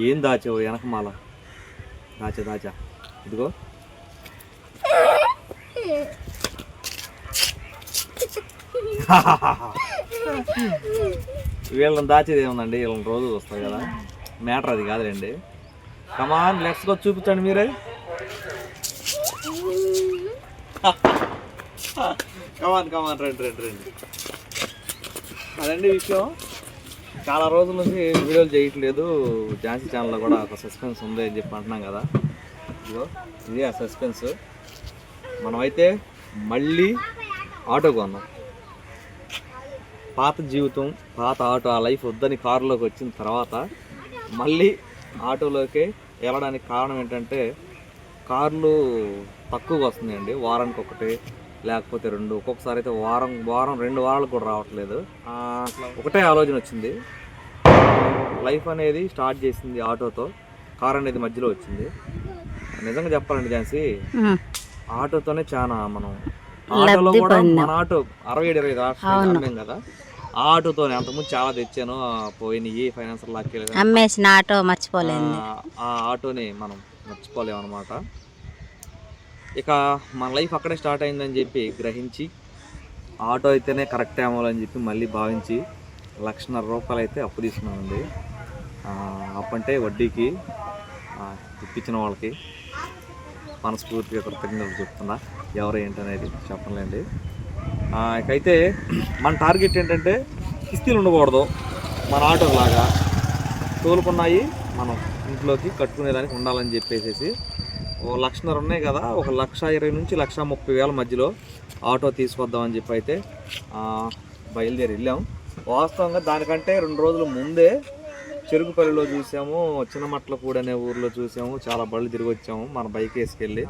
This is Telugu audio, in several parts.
ఏం దాచావు వెనకమాల దాచా దాచా. ఇదిగో. వీళ్ళని దాచేది ఏముందండి? వీళ్ళని రోజు వస్తాయి కదా. మ్యాటర్ అది కాదులేండి. కమాన్ లెట్స్ గో చూపించండి మీరే. కమాన్ కమాన్ రండి రండి రండి. అదండి విషయం. చాలా రోజుల నుంచి వీడియోలు చేయట్లేదు. ఝాన్సీ ఛానల్లో కూడా ఒక సస్పెన్స్ ఉంది అని చెప్పి అంటున్నాం కదా. ఇదిగో ఇది ఆ సస్పెన్స్. మనమైతే మళ్ళీ ఆటో కొన్నాం. పాత జీవితం పాత ఆటో ఆ లైఫ్ వద్దని కారులోకి వచ్చిన తర్వాత మళ్ళీ ఆటోలోకి వెళ్ళడానికి కారణం ఏంటంటే కార్లు తక్కువగా వస్తున్నాయండి. వారానికి ఒకటి లేకపోతే రెండు ఒక్కొక్కసారి అయితే వారం వారం రెండు వారాలు కూడా రావట్లేదు. ఆ, ఒకటే ఆలోచన వచ్చింది. లైఫ్ అనేది స్టార్ట్ చేసింది ఆటోతో కార్ అనేది మధ్యలో వచ్చింది. నిజంగా చెప్పాలండి ఝాన్సీ ఆటోతోనే చాలా మనం ఆటోలో కూడా మన ఆటో అరవై ఏడు ఇరవై అమ్మాం కదా. ఆ ఆటోతోనే అంతకుముందు చాలా తెచ్చాను పోయినాయి ఫైనాన్స్ లాక్కెళ్ళి అమ్మేసిన ఆటో మర్చిపోలేదు ఆ ఆటోని మనం మర్చిపోలేము అనమాట ఇక మన లైఫ్ అక్కడే స్టార్ట్ అయిందని చెప్పి గ్రహించి ఆటో అయితేనే కరెక్ట్ అని చెప్పి మళ్ళీ భావించి లక్షన్నర రూపాయలు అయితే అప్పు తీసుకున్నానండి అప్పు అంటే వడ్డీకి ఇప్పించిన వాళ్ళకి మనస్ఫూర్తిగా కృతజ్ఞతలు చెప్తున్నా. ఎవరు ఏంటనేది చెప్పలేండి ఆ, ఇకైతే మన టార్గెట్ ఏంటంటే కిస్తీలు ఉండకూడదు. మన ఆటో లాగా తోలుకున్నాయి మనం ఇంట్లోకి కట్టుకునేదానికి ఉండాలని చెప్పేసి ఓ లక్షన్నర ఉన్నాయి కదా ఒక లక్ష ఇరవై నుంచి లక్ష ముప్పై వేల మధ్యలో ఆటో తీసుకొద్దామని చెప్పి అయితే బయలుదేరి వెళ్ళాం. వాస్తవంగా దానికంటే రెండు రోజుల ముందే చెరుకుపల్లిలో చూసాము చిన్నమట్లపూడి అనే ఊర్లో చూసాము చాలా బళ్ళు తిరిగి వచ్చాము మన బైక్ వేసుకెళ్ళి.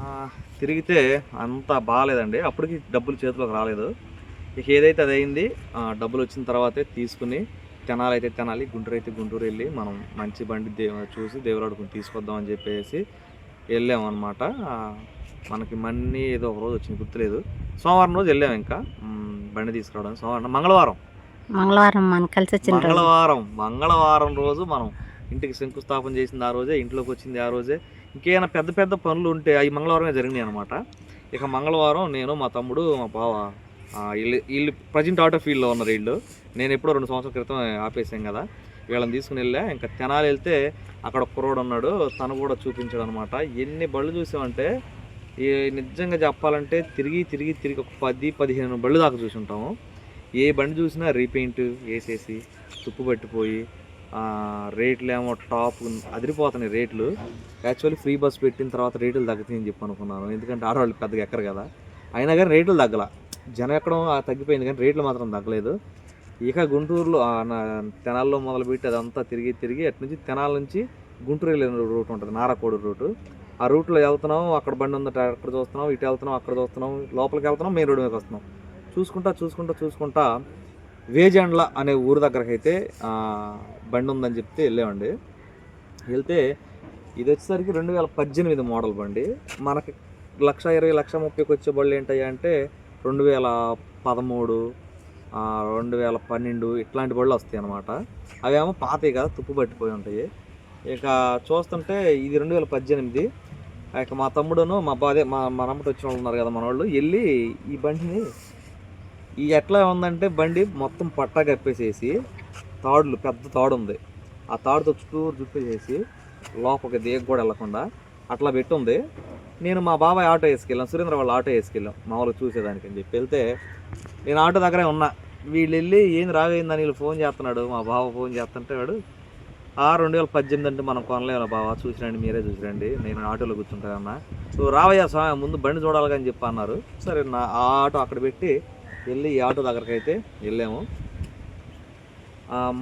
తిరిగితే అంత బాగాలేదండి అప్పటికి డబ్బులు చేతిలోకి రాలేదు. ఇక ఏదైతే అది అయింది డబ్బులు వచ్చిన తర్వాతే తీసుకుని తినాలైతే తినాలి గుంటూరు అయితే గుంటూరు వెళ్ళి మనం మంచి బండి దే చూసి దేవుడు తీసుకొద్దాం అని చెప్పేసి వెళ్ళాం అనమాట మనకి మన్నీ ఏదో ఒక రోజు వచ్చింది గుర్తులేదు. సోమవారం రోజు వెళ్ళాం ఇంకా. బండి తీసుకురావడం సోమవారం మంగళవారం. మంగళవారం మన కలిసి వచ్చిన రోజు. మంగళవారం మంగళవారం రోజు మనం ఇంటికి శంకుస్థాపన చేసింది ఆ రోజే ఇంట్లోకి వచ్చింది ఆ రోజే. ఇంకేమైనా పెద్ద పెద్ద పనులు ఉంటే అవి మంగళవారమే జరిగినాయి అనమాట ఇక మంగళవారం నేను మా తమ్ముడు మా బావ వీళ్ళు వీళ్ళు ప్రజెంట్ ఆటో ఫీల్డ్లో ఉన్నారు వీళ్ళు. నేను ఎప్పుడో రెండు సంవత్సరాల క్రితం ఆపేసాం కదా. వీళ్ళని తీసుకుని వెళ్ళా. ఇంకా తెనాలి వెళ్తే అక్కడ కుర్రోడు ఉన్నాడు. తను కూడా చూపించాడు అనమాట ఎన్ని బళ్ళు చూసామంటే ఈ నిజంగా చెప్పాలంటే తిరిగి తిరిగి తిరిగి ఒక పది పదిహేను బళ్ళు దాకా చూసి ఉంటాము ఏ బండి చూసినా రీపెయింట్ వేసేసి తుప్పు పట్టిపోయి రేట్లు ఏమో టాప్ అదిరిపోతున్నాయి రేట్లు. యాక్చువల్లీ ఫ్రీ బస్ పెట్టిన తర్వాత రేట్లు తగ్గుతాయని చెప్పి అనుకున్నాను. ఎందుకంటే ఆడవాళ్ళు పెద్దగా ఎక్కరు కదా. అయినా కానీ రేట్లు తగ్గల. జనం ఎక్కడం తగ్గిపోయింది కానీ రేట్లు మాత్రం తగ్గలేదు. ఇక గుంటూరులో నా- తెనాల్లో మొదలుపెట్టి అదంతా తిరిగి తిరిగి అటు నుంచి తెనాల నుంచి గుంటూరు వెళ్ళే రూట్ ఉంటుంది నారాకోడు రూటు. ఆ రూట్లో వెళ్తున్నాం అక్కడ బండి ఉందట అక్కడ చూస్తున్నాం ఇటు వెళ్తున్నాం అక్కడ చూస్తున్నాం లోపలికి వెళ్తున్నాం మెయిన్ రోడ్ మీదకి వస్తున్నాం. చూసుకుంటా చూసుకుంటా చూసుకుంటా వేజండ్ల అనే ఊరు దగ్గరకైతే అయితే బండి ఉందని చెప్తే వెళ్ళామండి. వెళ్తే ఇది వచ్చేసరికి రెండు వేల పద్దెనిమిది మోడల్ బండి. మనకి లక్ష ఇరవై లక్ష ముప్పైకి వచ్చే బళ్ళు ఏంటయ్యా అంటే రెండు వేల పదమూడు రెండు వేల పన్నెండు ఇట్లాంటి బళ్ళు వస్తాయి అన్నమాట అవేమో పాతవి కదా తుప్పు పట్టిపోయి ఉంటాయి. ఇక చూస్తుంటే ఇది రెండు వేల పద్దెనిమిది. ఇక మా తమ్ముడును మా బాదే మా మా నమ్మటి వచ్చిన వాళ్ళు ఉన్నారు కదా మన వాళ్ళు వెళ్ళి ఈ బండిని ఈ ఎట్లా ఉందంటే బండి మొత్తం పట్టా కప్పేసేసి తాడులు పెద్ద తాడు ఉంది. ఆ తాడుతో చుట్టూరు చుట్టేసేసి లోపలికి దిగ కూడా వెళ్ళకుండా అట్లా పెట్టి ఉంది. నేను మా బాబాయ్ ఆటో వేసుకెళ్ళాం సురేంద్ర వాళ్ళ ఆటో వేసుకెళ్ళాం మామూలుగా చూసేదానికి అని చెప్పి. వెళ్తే నేను ఆటో దగ్గరే ఉన్నా. వీళ్ళు వెళ్ళి ఏం రాగైందని వీళ్ళు ఫోన్ చేస్తున్నాడు మా బావ ఫోన్ చేస్తుంటే వాడు ఆ రెండు వేల పద్దెనిమిది అంటే మనం కొనలేము బావ చూసిరండి మీరే చూసిరండి నేను ఆటోలో కూర్చుంటానన్నా సో రావయ్యా స్వామి ముందు బండి చూడాలి అని చెప్పి అన్నారు. సరే నా ఆ ఆటో అక్కడ పెట్టి వెళ్ళి ఈ ఆటో దగ్గరికి అయితే వెళ్ళాము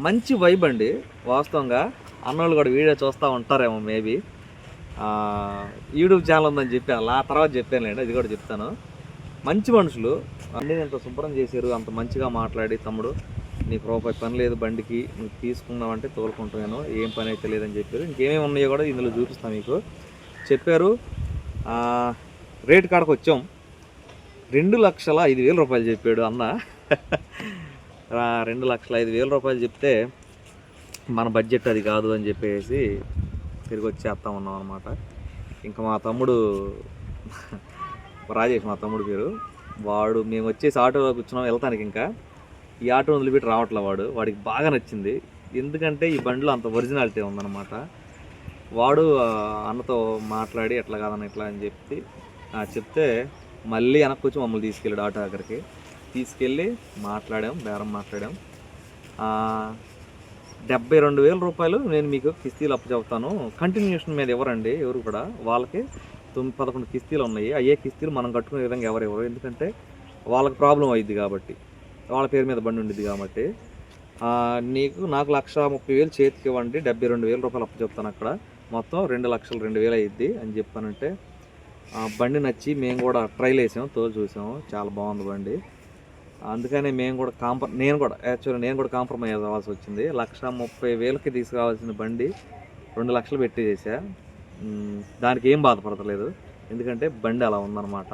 మంచి వైబ్ అండి వాస్తవంగా అన్నోళ్ళు కూడా వీడియో చూస్తూ ఉంటారేమో మేబీ. యూట్యూబ్ ఛానల్ ఉందని చెప్పాను ఆ తర్వాత చెప్పాను లేండి అది కూడా చెప్తాను. మంచి మనుషులు అన్నీ ఎంత శుభ్రం చేశారు అంత మంచిగా మాట్లాడి తమ్ముడు నీకు రూపాయి పని లేదు బండికి నువ్వు తీసుకున్నావంటే తోలుకుంటున్నాను ఏం పని అయితే లేదని చెప్పారు. ఇంకేమేమి ఉన్నాయో కూడా ఇందులో చూపిస్తాను మీకు. చెప్పారు రేట్ కాడకు వచ్చాం. రెండు లక్షల ఐదు వేల రూపాయలు చెప్పాడు అన్న. రెండు లక్షల ఐదు వేల రూపాయలు చెప్తే మన బడ్జెట్ అది కాదు అని చెప్పేసి తిరిగి వచ్చేస్తా ఉన్నాం అనమాట ఇంకా మా తమ్ముడు రాజేష్ మా తమ్ముడు పేరు. వాడు మేము వచ్చేసి ఆటోలో కూర్చున్నాం వెళ్తానికి ఇంకా. ఈ ఆటో వదిలిపెట్టి రావట్లే వాడు. వాడికి బాగా నచ్చింది. ఎందుకంటే ఈ బండిలో అంత ఒరిజినాలిటీ ఉందన్నమాట. వాడు అన్నతో మాట్లాడి ఎట్లా కాదని ఎట్లా అని చెప్పి చెప్తే మళ్ళీ వెనక్కి వచ్చి మమ్మల్ని తీసుకెళ్ళాడు ఆటో దగ్గరికి. తీసుకెళ్ళి మాట్లాడాం బేరం మాట్లాడాం. డెబ్బై రెండు వేల రూపాయలు నేను మీకు కిస్తీలు అప్పు చెబుతాను. కంటిన్యూషన్ మీద ఎవరండి? ఎవరు కూడా? వాళ్ళకి తొమ్మిది పదకొండు కిస్తీలు ఉన్నాయి. అయ్యే కిస్తీలు మనం కట్టుకునే విధంగా ఎవరు ఎవరు ఎందుకంటే వాళ్ళకి ప్రాబ్లం అయ్యిద్ది కాబట్టి. వాళ్ళ పేరు మీద బండి ఉండిద్ది కాబట్టి. నీకు నాకు లక్ష ముప్పై వేలు చేతికి ఇవ్వండి. డెబ్బై రెండు వేల రూపాయలు అప్పు చెప్తాను అక్కడ. మొత్తం రెండు లక్షలు రెండు వేలు అయ్యిద్ది అని చెప్పానంటే బండి నచ్చి మేము కూడా ట్రైల్ వేసాం తోలు చూసాము చాలా బాగుంది బండి. అందుకనే మేము కూడా కాంప్ర నేను కూడా యాక్చువల్లీ నేను కూడా కాంప్రమైజ్ అవ్వాల్సి వచ్చింది. లక్ష ముప్పై వేలకి తీసుకురావాల్సిన బండి రెండు లక్షలు పెట్టి చేశాను దానికి ఏం బాధపడతలేదు. ఎందుకంటే బండి అలా ఉందన్నమాట.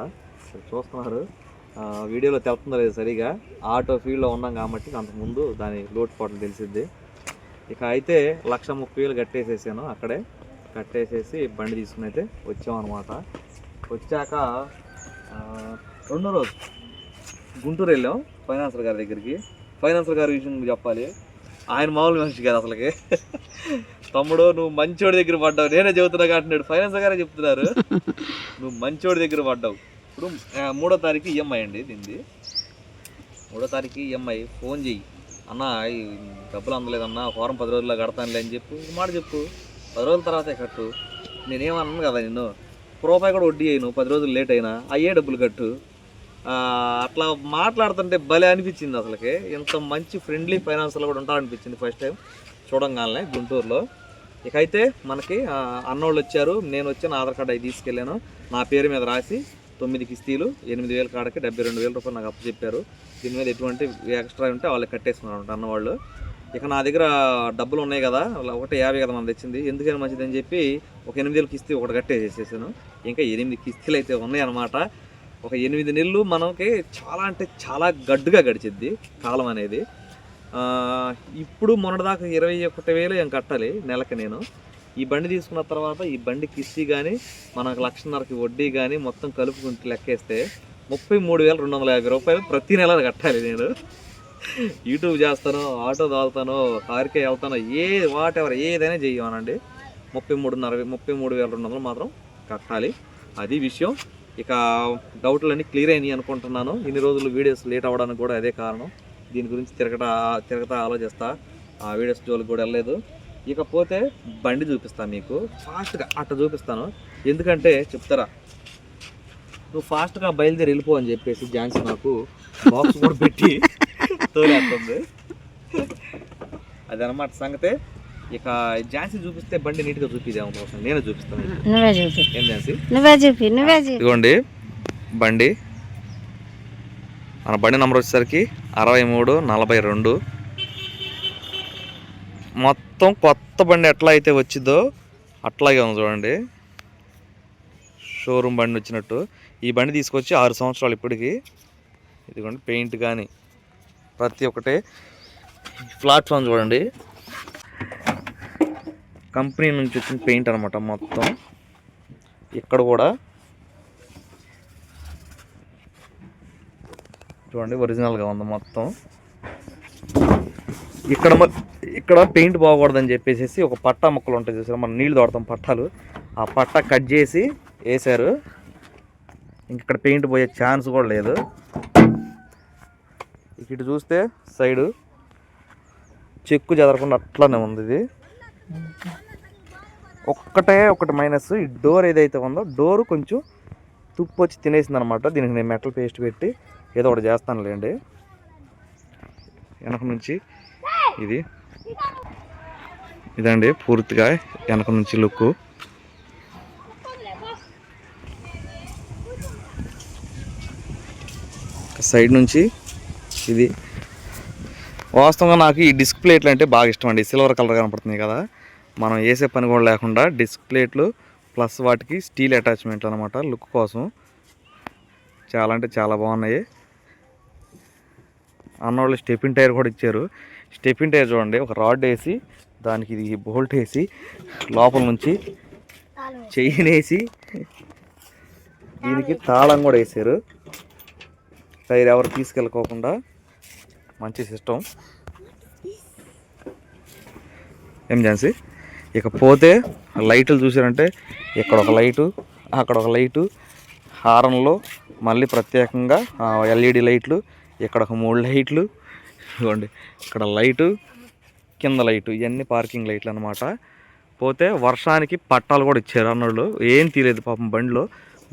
చూస్తున్నారు. వీడియోలో తెలుస్తుందో లేదు సరిగా. ఆటో ఫీల్డ్లో ఉన్నాం కాబట్టి అంతకుముందు దాని లోటుపాట్లు తెలిసిద్ది. ఇక అయితే లక్ష ముప్పై వేలు కట్టేసేసాను అక్కడే. కట్టేసేసి బండి తీసుకుని అయితే వచ్చామన్నమాట. వచ్చాక రెండో రోజు గుంటూరు వెళ్ళాం ఫైనాన్సర్ గారి దగ్గరికి. ఫైనాన్సర్ గారి విషయం చెప్పాలి. ఆయన మామూలు మనిషి కాదు అసలుకి. తమ్ముడు నువ్వు మంచోడి దగ్గర పడ్డావు. నేనే చెబుతున్నా అంటున్నాడు ఫైనాన్సర్ గారే చెప్తున్నారు. నువ్వు మంచోడి దగ్గర పడ్డావు. ఇప్పుడు మూడో తారీఖు ఈఎంఐ అండి దీనిది. మూడో తారీఖు ఈఎంఐ ఫోన్ చెయ్యి. అన్న డబ్బులు అందలేదన్నా వారం పది రోజుల్లో కడతానులే అని చెప్పు. మాట చెప్పు. పది రోజుల తర్వాతే కట్టు. నేనేమన్నాను కదా నిన్ను? రూపాయి కూడా వడ్డీ అయ్యి పది రోజులు లేట్ అయినా. అయ్యే డబ్బులు కట్టు. అట్లా మాట్లాడుతుంటే భలే అనిపించింది అసలుకి. ఇంత మంచి ఫ్రెండ్లీ ఫైనాన్స్లో కూడా ఉంటారనిపించింది ఫస్ట్ టైం చూడంగానే గుంటూరులో. ఇక అయితే మనకి అన్నోళ్ళు వచ్చారు. నేను వచ్చి నా ఆధార్ కార్డు అవి తీసుకెళ్ళాను. నా పేరు మీద రాసి తొమ్మిది కిస్తీలు ఎనిమిది వేల కాడకి డెబ్బై రెండు వేల రూపాయలు నాకు అప్పు చెప్పారు దీని మీద ఎటువంటి ఎక్స్ట్రా ఉంటే వాళ్ళు కట్టేసుకున్నారు అన్నవాళ్ళు. ఇక నా దగ్గర డబ్బులు ఉన్నాయి కదా ఒకటి యాభై కదా మనం తెచ్చింది. ఎందుకని మంచిది అని చెప్పి ఒక ఎనిమిది వేలు కిస్తీ ఒకటి కట్టేసేసాను ఇంకా ఎనిమిది కిస్తీలు అయితే ఉన్నాయన్నమాట. ఒక ఎనిమిది నెలలు మనకి చాలా అంటే చాలా గడ్డుగా గడిచిద్ది కాలం అనేది. ఇప్పుడు మొన్నటిదాకా ఇరవై ఒకటి వేలు ఏం కట్టాలి నెలకి నేను. ఈ బండి తీసుకున్న తర్వాత ఈ బండి కిస్తీ కానీ మనకు లక్షన్నరకి వడ్డీ కానీ మొత్తం కలుపుకుంటే లెక్కేస్తే ముప్పై మూడు వేల రెండు వందల యాభై రూపాయలు ప్రతి నెల కట్టాలి నేను. యూట్యూబ్ చేస్తాను ఆటో తోలుతాను కారుకే వెళ్తాను ఏ వాట్ ఎవర్ ఏదైనా చెయ్యమనండి. ముప్పై మూడున్నర ముప్పై మూడు వేల రెండు వందలు మాత్రం కట్టాలి. అది విషయం. ఇక డౌట్లన్నీ క్లియర్ అయినాయి అనుకుంటున్నాను. ఇన్ని రోజులు వీడియోస్ లేట్ అవ్వడానికి కూడా అదే కారణం. దీని గురించి తిరగట తిరగతా ఆలోచిస్తా. ఆ వీడియోస్ జోలికి కూడా వెళ్ళలేదు. ఇకపోతే బండి చూపిస్తాను మీకు. ఫాస్ట్గా అట్ట చూపిస్తాను. ఎందుకంటే చెప్తారా? నువ్వు ఫాస్ట్గా బయలుదేరి వెళ్ళిపో అని చెప్పేసి ఝాన్సీ నాకు బాక్స్ కూడా పెట్టి తోలేస్తుంది. అదనమాట సంగతే. ఇక ఝాన్సీ చూపిస్తే బండి నీట్గా చూపిదేమో కోసం నేనే చూపిస్తాను నువ్వే చూపి. ఏం ఝాన్సీ? నువ్వే చూపి నువ్వే చూపి. ఇదిగోండి బండి. మన బండి నెంబర్ వచ్చేసరికి అరవై మూడు నలభై రెండు. మొత్తం కొత్త బండి ఎట్లా అయితే వచ్చిందో అట్లాగే ఉంది చూడండి. షోరూమ్ బండి వచ్చినట్టు. ఈ బండి తీసుకొచ్చి ఆరు సంవత్సరాలు ఇప్పటికి. ఇదిగోండి పెయింట్ కానీ ప్రతి ఒక్కటి ప్లాట్ఫామ్ చూడండి. కంపెనీ నుంచి వచ్చిన పెయింట్ అనమాట మొత్తం. ఇక్కడ కూడా చూడండి ఒరిజినల్గా ఉంది మొత్తం. ఇక్కడ మ- ఇక్కడ పెయింట్ బాగకూడదని చెప్పేసి ఒక పట్టా ముక్కలు ఉంటాయి చూసారు మనం నీళ్ళు తోడతాం పట్టాలు. ఆ పట్టా కట్ చేసి వేశారు. ఇంక ఇక్కడ పెయింట్ పోయే ఛాన్స్ కూడా లేదు. ఇటు చూస్తే సైడు చెక్కు చెదరకుండా అట్లానే ఉంది ఇది. ఒక్కటే ఒకటి మైనస్ ఈ డోర్ ఏదైతే ఉందో డోరు కొంచెం తుప్పు వచ్చి తినేసింది అనమాట దీనికి నేను మెటల్ పేస్ట్ పెట్టి ఏదో ఒకటి చేస్తానులేండి. వెనక నుంచి ఇది. ఇదండి పూర్తిగా వెనక నుంచి లుక్. సైడ్ నుంచి ఇది. వాస్తవంగా నాకు ఈ డిస్ప్లేట్లు అంటే బాగా ఇష్టం అండి. సిల్వర్ కలర్ కనపడుతుంది కదా. మనం వేసే పని కూడా లేకుండా డిస్ప్లేట్లు ప్లస్ వాటికి స్టీల్ అటాచ్మెంట్లు అనమాట లుక్ కోసం. చాలా అంటే చాలా బాగున్నాయి. అన్నవాళ్ళు స్టెపిన్ టైర్ కూడా ఇచ్చారు. స్టెపిన్ టైర్ చూడండి ఒక రాడ్ వేసి దానికి ఇది బోల్ట్ వేసి లోపల నుంచి చైన్ వేసి దీనికి తాళం కూడా వేసారు. టైర్ ఎవరు తీసుకెళ్ళకోకుండా మంచి సిస్టమ్ ఏం ఝాన్సీ? ఇక పోతే లైట్లు చూసారంటే ఇక్కడ ఒక లైటు అక్కడ ఒక లైటు హారంలో మళ్ళీ ప్రత్యేకంగా ఎల్ఈడి లైట్లు ఇక్కడ ఒక మూడు లైట్లు ఇదిగోండి ఇక్కడ లైటు కింద లైటు ఇవన్నీ పార్కింగ్ లైట్లు అనమాట పోతే వర్షానికి పట్టాలు కూడా ఇచ్చారు అన్నోళ్ళు. ఏం తీయలేదు పాపం బండిలో.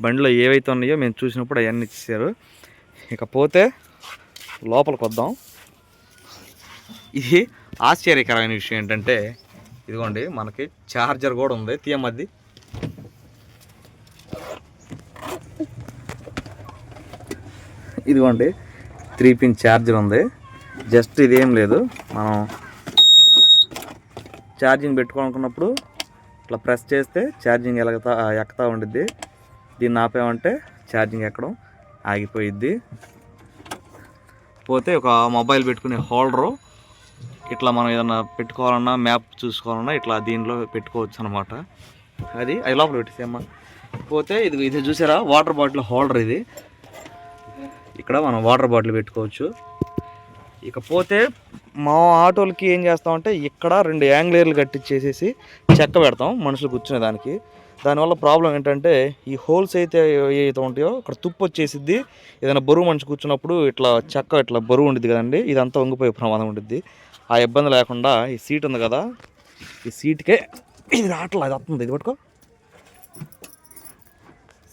బండిలో ఏవైతే ఉన్నాయో మేము చూసినప్పుడు అవన్నీ ఇచ్చారు ఇక పోతే లోపలికి వద్దాం. ఇది ఆశ్చర్యకరమైన విషయం ఏంటంటే ఇదిగోండి మనకి ఛార్జర్ కూడా ఉంది తీయమద్ది ఇదిగోండి త్రీ పిన్ ఛార్జర్ ఉంది. జస్ట్ ఇదేం లేదు. మనం ఛార్జింగ్ పెట్టుకోవాలనుకున్నప్పుడు ఇట్లా ప్రెస్ చేస్తే ఛార్జింగ్ ఎలగతా ఎక్కుతా ఉండిద్ది. దీన్ని ఆపేమంటే ఛార్జింగ్ ఎక్కడం ఆగిపోయిద్ది. పోతే ఒక మొబైల్ పెట్టుకునే హోల్డరు ఇట్లా మనం ఏదన్నా పెట్టుకోవాలన్నా మ్యాప్ చూసుకోవాలన్నా ఇట్లా దీనిలో పెట్టుకోవచ్చు అనమాట అది అది లోపల పెట్టేసేమ్మా పోతే ఇది ఇది చూసారా? వాటర్ బాటిల్ హోల్డర్ ఇది. ఇక్కడ మనం వాటర్ బాటిల్ పెట్టుకోవచ్చు. ఇకపోతే మా ఆటోలకి ఏం చేస్తామంటే ఇక్కడ రెండు యాంగ్లేర్లు కట్టించేసేసి చెక్క పెడతాం మనుషులు కూర్చునే దానికి దానివల్ల ప్రాబ్లం ఏంటంటే ఈ హోల్స్ అయితే ఏవైతే ఉంటాయో ఇక్కడ తుప్పు వచ్చేసిద్ది. ఏదైనా బరువు మనిషి కూర్చున్నప్పుడు ఇట్లా చెక్క ఇట్లా బరువు ఉండిద్ది కదండి ఇదంతా వంగిపోయే ప్రమాదం ఉండిద్ది. ఆ ఇబ్బంది లేకుండా ఈ సీట్ ఉంది కదా ఈ సీట్కే ఇది రావట్లేదు అది వస్తుంది ఇది పట్టుకో.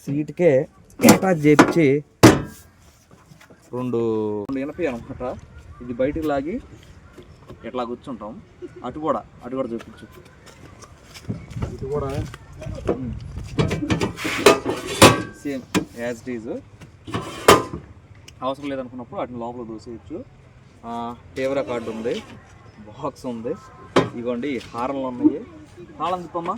సీట్కే అటాచ్ చేపించి రెండు రెండు ఎనపై అనమాట. ఇది బయటికి లాగి ఇట్లా కూర్చుంటాం? అటు కూడా అటు కూడా చూపించు. ఇటు కూడా? సేమ్ యాజ్ ఇట్ ఈజ్ అవసరం లేదనుకున్నప్పుడు వాటిని లోపల దూసేయచ్చు. టేవరా కార్డు ఉంది బాక్స్ ఉంది. ఇగోండి ఈ హారంలో ఉన్నాయి. హారం తిప్పమ్మా.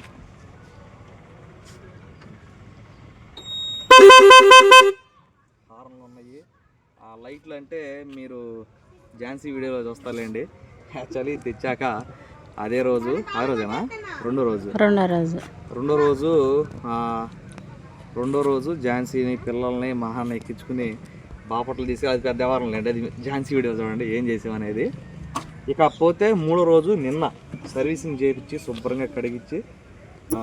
హారంలో ఉన్నాయి. ఆ లైట్లు అంటే మీరు ఝాన్సీ వీడియోలో చూస్తారులేండి. యాక్చువల్లీ తెచ్చాక అదే రోజు ఆ రోజేనా? రెండో రోజు. రెండో రోజు. రెండో రోజు రెండో రోజు ఝాన్సీని పిల్లల్ని మహాన్ని ఎక్కించుకుని బాపట్లు తీసి అది పెద్ద వ్యవహారం లేండి. అది ఝాన్సీ వీడియో చూడండి ఏం చేసామనేది. ఇక పోతే మూడో రోజు నిన్న సర్వీసింగ్ చేయించి శుభ్రంగా కడిగించి ఆ,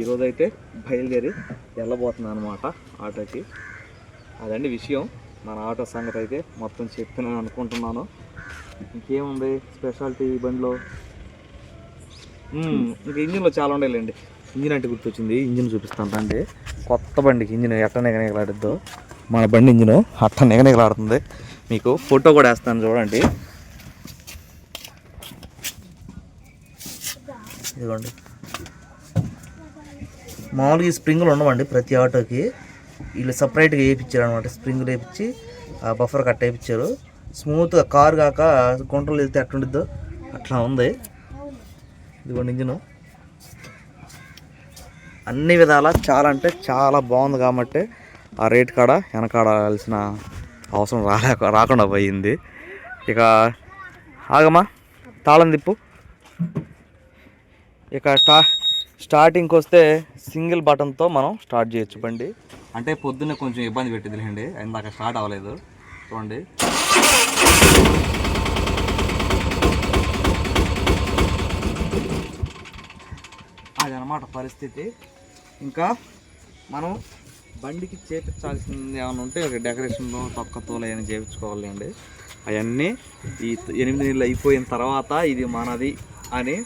ఈరోజు అయితే బయలుదేరి వెళ్ళబోతున్నాను అనమాట ఆటోకి. అదండి విషయం. మన ఆటో సంగతి అయితే మొత్తం చెప్తున్నాను అనుకుంటున్నాను. ఇంకేముంది స్పెషాలిటీ ఈ బండిలో? ఇంకా ఇంజిన్లో చాలా ఉండేలేండి ఇంజిన్ అంటే గుర్తొచ్చింది ఇంజిన్ చూపిస్తాను రండి. కొత్త బండికి ఇంజిన్ ఎట్ట నిగనిగలాడిద్దో. మన బండి ఇంజిన్ అట్ట నిగనిగలాడుతుంది. మీకు ఫోటో కూడా వేస్తాను చూడండి. ఇదిగోండి. మామూలుగా ఈ స్ప్రింగులు ఉండవండి ప్రతి ఆటోకి. వీళ్ళు సపరేట్గా వేయించారు అనమాట స్ప్రింగ్ వేయించి ఆ బఫర్ కట్ వేయించారు స్మూత్గా కారు కాక గుంటలు వెళ్తే అట్లుండిద్దో అట్లా ఉంది. ఇదిగోండి ఇంజిన్. అన్ని విధాలా చాలా అంటే చాలా బాగుంది కాబట్టి ఆ రేట్ కాడ వెనకాడాల్సిన అవసరం రాలేక రాకుండా పోయింది. ఇక ఆగమా తాళం తిప్పు. ఇక స్టా స్టార్టింగ్కి వస్తే సింగిల్ బటన్తో మనం స్టార్ట్ చేయొచ్చు బండి. అంటే పొద్దున్నే కొంచెం ఇబ్బంది పెట్టిందిలేండి ఇందాక స్టార్ట్ అవ్వలేదు. చూడండి. అదనమాట పరిస్థితి. ఇంకా మనం బండికి చేపించాల్సింది ఏమైనా ఉంటే డెకరేషన్లో తొక్కతోలు అవన్నీ చేయించుకోవాలి అండి అవన్నీ ఈ ఎనిమిది నెలలు అయిపోయిన తర్వాత ఇది మనది అని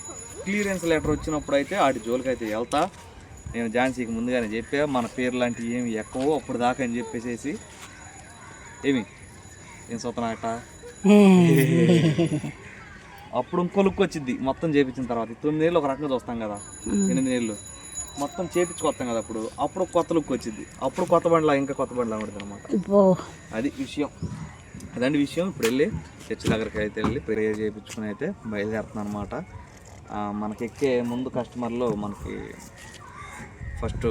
క్లియరెన్స్ లెటర్ వచ్చినప్పుడు అయితే వాటి జోలికి అయితే వెళ్తా. నేను ఝాన్సీకి ముందుగానే చెప్పా మన పేరు లాంటివి ఏమి ఎక్కువ అప్పుడు దాకా అని చెప్పేసేసి. ఏమి? ఏం సొత్తనాట అప్పుడు ఇంకో లుక్ వచ్చింది మొత్తం చేపించిన తర్వాత. ఈ తొమ్మిది ఏళ్ళు ఒక రకంగా చూస్తాం కదా ఎనిమిది ఏళ్ళు మొత్తం చేపించుకొస్తాం కదా అప్పుడు. అప్పుడు కొత్త లుక్ వచ్చింది అప్పుడు కొత్త బండిలా ఇంకా కొత్త బండిలా ఉంటుంది అనమాట అది విషయం. అదండి విషయం. ఇప్పుడు వెళ్ళి చర్చి దగ్గరికి అయితే వెళ్ళి ప్రేయర్ చేయించుకుని అయితే బయలుదేరుతున్నాను అనమాట మనకి ఎక్కే ముందు కస్టమర్లు మనకి ఫస్ట్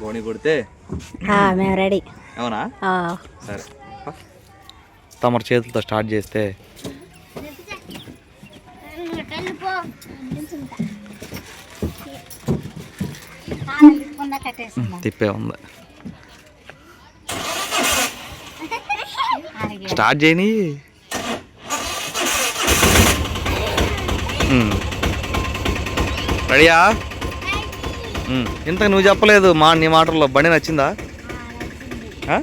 బోని కొడితే మేము రెడీ. సరే. తమరి చేతులతో స్టార్ట్ చేస్తే తిప్పే ఉంది. స్టార్ట్ చేయని. రెడీయా? ఇంతకు నువ్వు చెప్పలేదు మా నీ మాటల్లో. బండి నచ్చిందా? ఆ?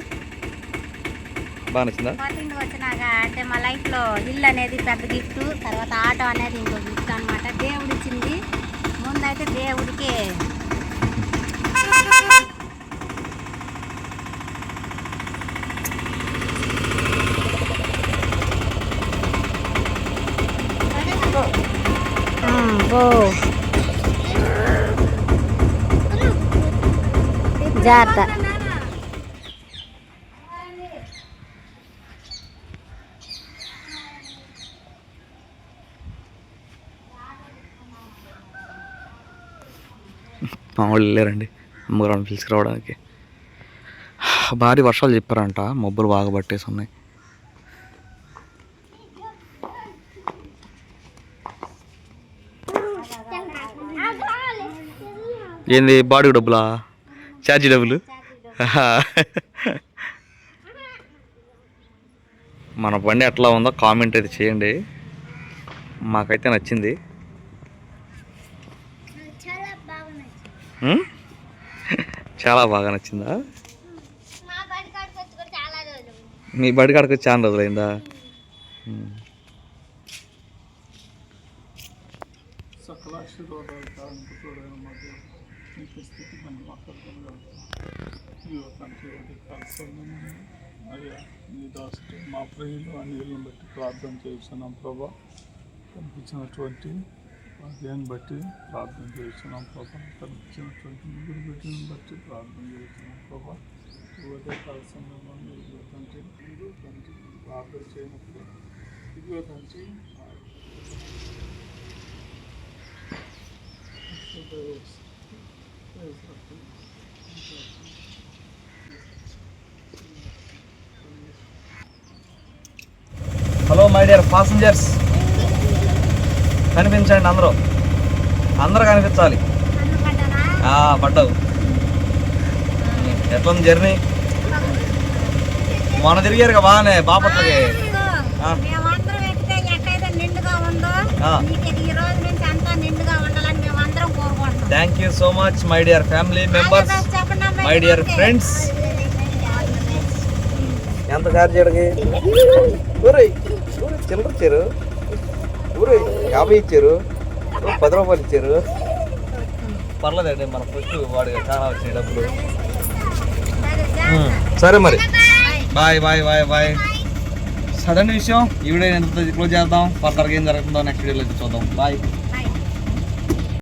బాగా నచ్చిందా? వచ్చినాక అంటే మా లైఫ్లో ఇల్లు అనేది పెద్ద గిఫ్ట్ తర్వాత ఆటో అనేది ఇంకో గిఫ్ట్ అనమాట దేవుడు ఇచ్చింది. ముందైతే దేవుడికి. ఓ జాగ్రత్త. మా వాళ్ళు వెళ్ళారండి. అమ్మగారు పిలుచుకురావడానికి. భారీ వర్షాలు చెప్పారంట. మబ్బులు బాగా పట్టేసి ఉన్నాయి. ఏంది బాడీ డబ్బులా? ఛార్జీ డబ్బులు. మన బండి ఎట్లా ఉందో కామెంట్ అయితే చేయండి. మాకైతే నచ్చింది? చాలా బాగా నచ్చిందా. మీ బడి కాడికి వచ్చి చాలా రోజులైందా? అయ్యా నీ దాసుడు మా ప్రియులు అన్నిలను బట్టి ప్రార్థన చేస్తున్నాం ప్రభా కనిపించినటువంటి అదేని బట్టి ప్రార్థన చేస్తున్నాం ప్రభా కనిపించినటువంటి ముగ్గురు బిడ్డలను బట్టి ప్రార్థన చేస్తున్నాం ప్రభా యువత కాల సమయంలో ఇదిగో తండ్రి ఇదిగో తండ్రి ప్రార్థన చేయనప్పుడు ఇదిగో తండ్రి హలో మై డియర్ పాసెంజర్స్. కనిపించండి అందరూ. అందరూ కనిపించాలి. ఆ, పడ్డావు ఎట్లా ఉంది జర్నీ? మొన్న తిరిగారు కదా బాగానే బాపట్లకి. Thank you so much my dear family members my dear. Friends ఎంత ఛార్జ్ ఊరే చిల్లర ఇచ్చారు. ఊరే యాభై ఇచ్చారు. పది రూపాయలు ఇచ్చారు. పర్లేదండి మన ఫస్ట్ వాడు చాలా వచ్చినాయి డబ్బులు. సరే, మరి. Bye. Bye bye bye bye. Sudden విషయం ఈ వీడియో ఎంత క్లోజ్ చేద్దాం ఫర్దర్గా ఏం జరుగుతుందో నెక్స్ట్ వీడియోలో చూద్దాం. బాయ్.